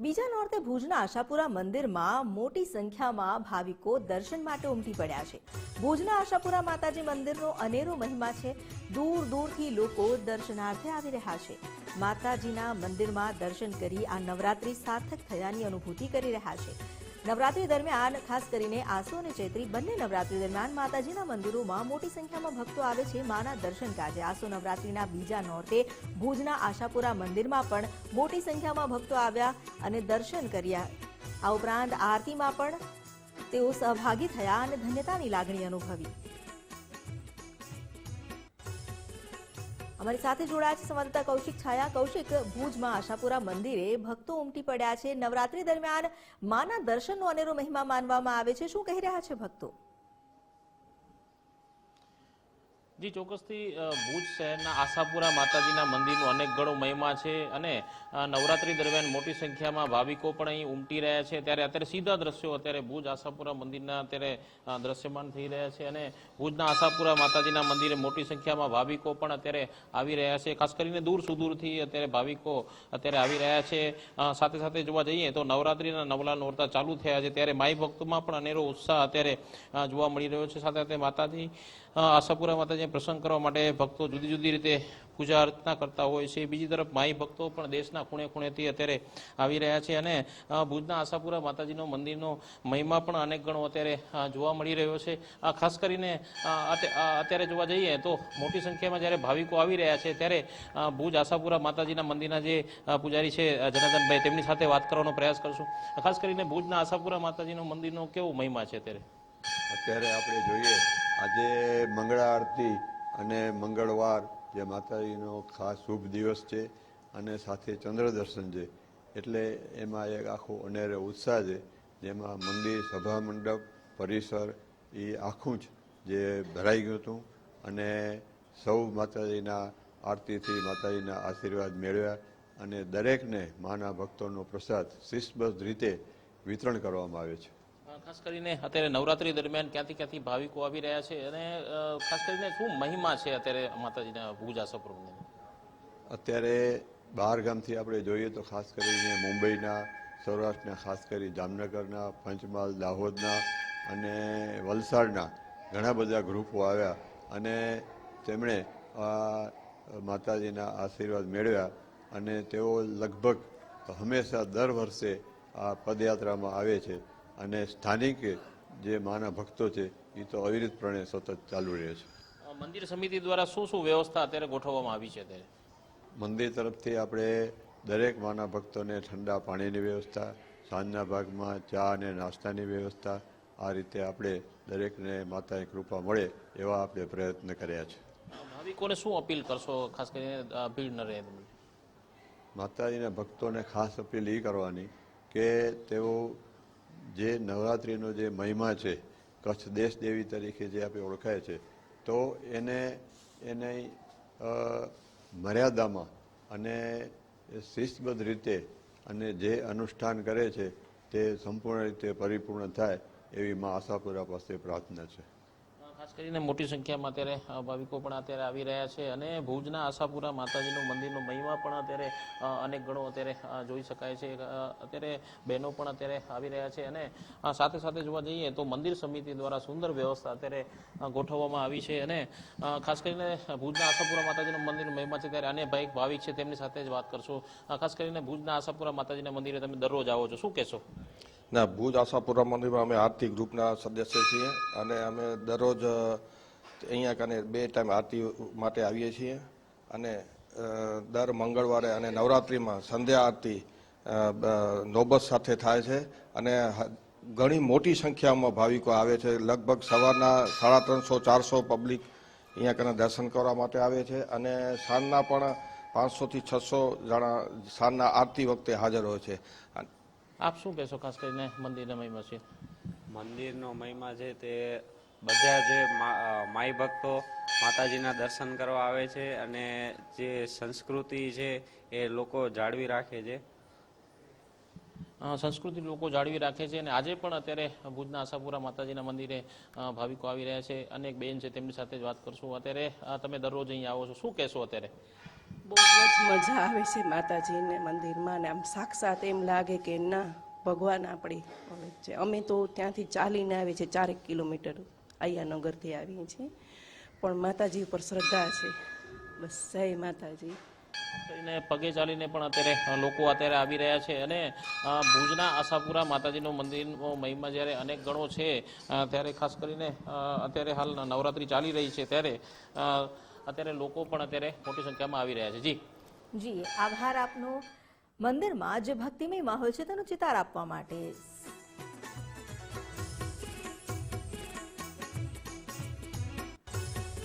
બીજા નોરતે ભુજના આશાપુરા મંદિરમાં મોટી સંખ્યામાં ભાવિકો દર્શન માટે ઉમટી પડ્યા છે. ભુજના આશાપુરા માતાજી મંદિરનો અનેરો મહિમા છે. દૂર દૂરથી લોકો દર્શનાર્થે આવી રહ્યા છે. માતાજીના મંદિરમાં દર્શન કરી આ નવરાત્રી સાર્થક થયાની અનુભૂતિ કરી રહ્યા છે. નવરાત્રી દરમિયાન, ખાસ કરીને આસો અને ચૈત્રી બંને નવરાત્રી દરમિયાન માતાજીના મંદિરોમાં મોટી સંખ્યામાં ભક્તો આવે છે માના દર્શન કાજે. આસો નવરાત્રીના બીજા નોરતે ભુજના આશાપુરા મંદિરમાં પણ મોટી સંખ્યામાં ભક્તો આવ્યા અને દર્શન કર્યા. આ ઉપરાંત આરતીમાં પણ તેઓ સહભાગી થયા અને ધન્યતાની લાગણી અનુભવી. અમારી સાથે જોડાયા છે સંવાદદાતા કૌશિક છાયા. કૌશિક, ભુજમાં આશાપુરા મંદિરે ભક્તો ઉમટી પડ્યા છે. નવરાત્રી દરમિયાન માના દર્શનનો અનેરો મહિમા માનવામાં આવે છે. શું કહી રહ્યા છે ભક્તો? જી, ચોક્કસથી ભુજ શહેરના આશાપુરા માતાજીના મંદિરનો અનેક ગણો મહિમા છે અને નવરાત્રી દરમિયાન મોટી સંખ્યામાં ભાવિકો પણ અહીં ઉમટી રહ્યા છે. ત્યારે અત્યારે સીધા દ્રશ્યો અત્યારે ભુજ આશાપુરા મંદિરના અત્યારે દ્રશ્યમાન થઈ રહ્યા છે અને ભુજના આશાપુરા માતાજીના મંદિરે મોટી સંખ્યામાં ભાવિકો પણ અત્યારે આવી રહ્યા છે. ખાસ કરીને દૂર સુદૂરથી અત્યારે ભાવિકો અત્યારે આવી રહ્યા છે. સાથે સાથે જોવા જઈએ તો નવરાત્રીના નવલા નોરતા ચાલુ થયા છે. ત્યારે માઈ ભક્તોમાં પણ અનેરો ઉત્સાહ અત્યારે જોવા મળી રહ્યો છે. સાથે સાથે માતાજી આશાપુરા માતાજીને પ્રસંગ કરવા માટે ભક્તો જુદી જુદી રીતે પૂજા અર્ચના કરતા હોય છે. બીજી તરફ માઈ ભક્તો પણ દેશના ખૂણે ખૂણેથી અત્યારે આવી રહ્યા છે અને ભુજના આશાપુરા માતાજીનો મંદિરનો મહિમા પણ અનેક ગણો અત્યારે જોવા મળી રહ્યો છે. આ ખાસ કરીને અત્યારે જોવા જઈએ તો મોટી સંખ્યામાં જ્યારે ભાવિકો આવી રહ્યા છે ત્યારે ભુજ આશાપુરા માતાજીના મંદિરના જે પૂજારી છે જનાર્દનભાઈ, તેમની સાથે વાત કરવાનો પ્રયાસ કરશું. ખાસ કરીને ભુજના આશાપુરા માતાજીનો મંદિરનો કેવો મહિમા છે અત્યારે? અત્યારે આપણે જોઈએ, આજે મંગળા આરતી અને મંગળવાર, જે માતાજીનો ખાસ શુભ દિવસ છે અને સાથે ચંદ્ર દર્શન છે. એટલે એમાં એક આખો અનેરો ઉત્સાહ છે, જેમાં મંદિર, સભા મંડપ, પરિસર, એ આખું જ જે ભરાઈ ગયું હતું. અને સૌ માતાજીના આરતીથી માતાજીના આશીર્વાદ મેળવ્યા અને દરેકને માના ભક્તોનો પ્રસાદ શિસ્તબદ્ધ રીતે વિતરણ કરવામાં આવે છે. ખાસ કરીને અત્યારે નવરાત્રી દરમિયાન ક્યાંથી ક્યાંથી ભાવિકો આવી રહ્યા છે અને ખાસ કરીને શું મહિમા છે અત્યારે માતાજીના પૂજા આશાપુરા અત્યારે બહાર ગામથી આપણે જોઈએ તો ખાસ કરીને મુંબઈના, સૌરાષ્ટ્રના, ખાસ કરી જામનગરના, પંચમહાલ, દાહોદના અને વલસાડના ઘણા બધા ગ્રુપો આવ્યા અને તેમણે માતાજીના આશીર્વાદ મેળવ્યા અને તેઓ લગભગ હંમેશા દર વર્ષે આ પદયાત્રામાં આવે છે. અને સ્થાનિક જે માના ભક્તો છે એ તો અવિરતપણે સતત ચાલુ રહે છે. મંદિર સમિતિ દ્વારા શું શું વ્યવસ્થા અત્યારે ગોઠવવામાં આવી છે અત્યારે? મંદિર તરફથી આપણે દરેક માના ભક્તોને ઠંડા પાણીની વ્યવસ્થા સાંજના ભાગમાં ચા અને નાસ્તાની વ્યવસ્થા આ રીતે આપણે દરેકને માતાની કૃપા મળે એવા આપણે પ્રયત્ન કર્યા છે. ભાવિકોને શું અપીલ કરશો ખાસ કરીને ભીડ ન રહે? માતાજીના ભક્તોને ખાસ અપીલ એ કરવાની કે તેઓ જે નવરાત્રિનો જે મહિમા છે, કચ્છ દેશ દેવી તરીકે જે આપણે ઓળખાય છે, તો એને એને મર્યાદામાં અને શિસ્તબદ્ધ રીતે અને જે અનુષ્ઠાન કરે છે, તે સંપૂર્ણ રીતે પરિપૂર્ણ થાય એવી મા આશાપુરા પાસે પ્રાર્થના છે. ખાસ કરીને મોટી સંખ્યામાં અત્યારે ભાવિકો પણ અત્યારે આવી રહ્યા છે અને ભુજના આશાપુરા માતાજીનું મંદિરનો મહિમા પણ અત્યારે અનેક ગણો અત્યારે જોઈ શકાય છે. અત્યારે બહેનો પણ અત્યારે આવી રહ્યા છે અને સાથે સાથે જોવા જઈએ તો મંદિર સમિતિ દ્વારા સુંદર વ્યવસ્થા અત્યારે ગોઠવવામાં આવી છે અને ખાસ કરીને ભુજના આશાપુરા માતાજીનું મંદિરનો મહિમા છે ત્યારે અન્ય ભાઈ ભાવિક છે, તેમની સાથે જ વાત કરશું. ખાસ કરીને ભુજના આશાપુરા માતાજીના મંદિરે તમે દરરોજ આવો છો. શું કહેશો? ના, ભુજ આશાપુરા મંદિરમાં અમે આરતી ગ્રુપના સદસ્ય છીએ અને અમે દરરોજ અહીંયા કને બે ટાઈમ આરતી માટે આવીએ છીએ અને દર મંગળવારે અને નવરાત્રિમાં સંધ્યા આરતી નોબત સાથે થાય છે અને ઘણી મોટી સંખ્યામાં ભાવિકો આવે છે. લગભગ સવારના સાડા ત્રણસો, ચારસો પબ્લિક અહીંયા કને દર્શન કરવા માટે આવે છે અને સાંજના પણ પાંચસોથી છસો જણા સાંજના આરતી વખતે હાજર હોય છે. આપ શું કહેશો ખાસ કરીને મંદિરના મહિમા છે? મંદિરનો મહિમા છે તે બધા જે માઈ ભક્તો માતાજીના દર્શન કરવા આવે છે અને જે સંસ્કૃતિ છે એ લોકો જાળવી રાખે છે. સંસ્કૃતિ લોકો જાળવી રાખે છે અને આજે પણ અત્યારે ભુજના આશાપુરા માતાજીના મંદિરે ભાવિકો આવી રહ્યા છે. અનેક બેન છે તેમની સાથે જ વાત કરશું. અત્યારે તમે દરરોજ અહીં આવો છો. શું કહેશો અત્યારે? બહુ જ મજા આવે છે માતાજીને મંદિરમાં ને આમ સાક્ષાત એમ લાગે કે ના, ભગવાન આપણી છે. અમે તો ત્યાંથી ચાલીને આવીએ છીએ, ચારેક કિલોમીટર આયાનગરથી આવીએ છીએ. પણ માતાજી ઉપર શ્રદ્ધા છે. બસ, જય માતાજી. કરીને પગે ચાલીને પણ અત્યારે લોકો અત્યારે આવી રહ્યા છે અને ભુજના આશાપુરા માતાજીનું મંદિરનો મહિમા જ્યારે અનેક ગણો છે ત્યારે ખાસ કરીને અત્યારે હાલ નવરાત્રી ચાલી રહી છે. ત્યારે અત્યારે લોકો પણ અત્યારે મોટી સંખ્યામાં આવી રહ્યા છે. જી. જી, આભાર આપનો. મંદિરમાં જે ભક્તિમય માહોલ છે તેનો ચિતાર આપવા માટે